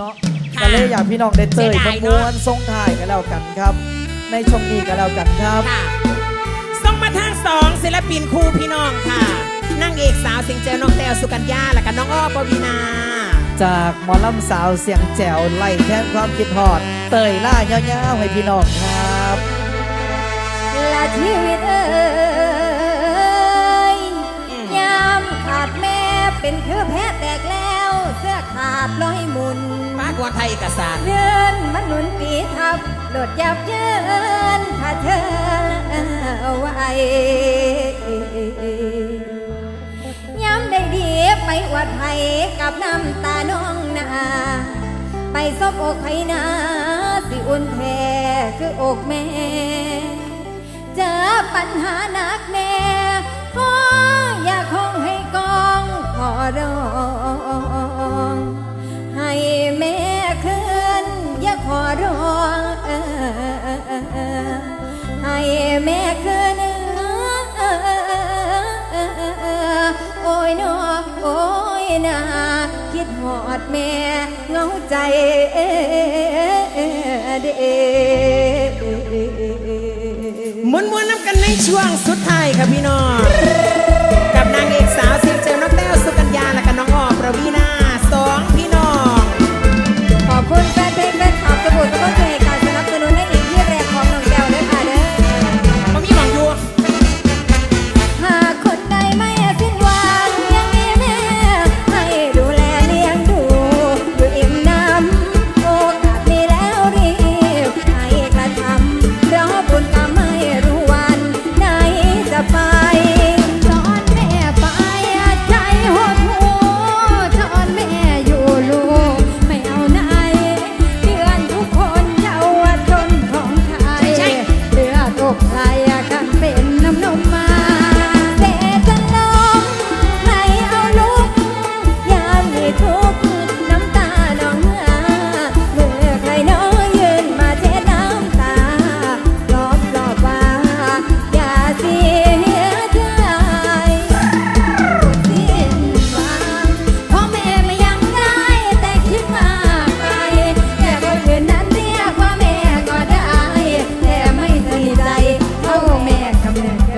เนาะค่ะก็เลยอยากพี่น้องได้เตยเสียมดายมเนาะวนๆทรงถ่ายกันแล้วกันครับ ในช่วงนี้กันแล้วกันครับค่ะส่งมาทางสองศิลปินคู่พี่น้องค่ะนางเอกสาวสิงเจลน้องแต้วสุกัญญาและก็น้องอ้อปวีนาจากหมอลำสาวเสียงแจ๋วไล่แทนความคิดฮอด เตยล่ายาวๆให้พี่น้องครับละชีวิตเอ้ย ทยเอกสารเดินมนุนปีทับโดดยับเยินถ้าเธอเอาไว้ย้ำได้ดีไปอวดไผกับน้ำตาน้องนา ไปซบอกไผนาสิอุ่นแท้คืออกแม่ เจอปัญหาหนักแน่ขอ ให้แม่คืนโอ้ยนอโอ้ยนาคิดหอดแม่เงาใจเด็มุนมุนน้ำกันในช่วงสุดท้ายค่ะพี่น้อง Come in.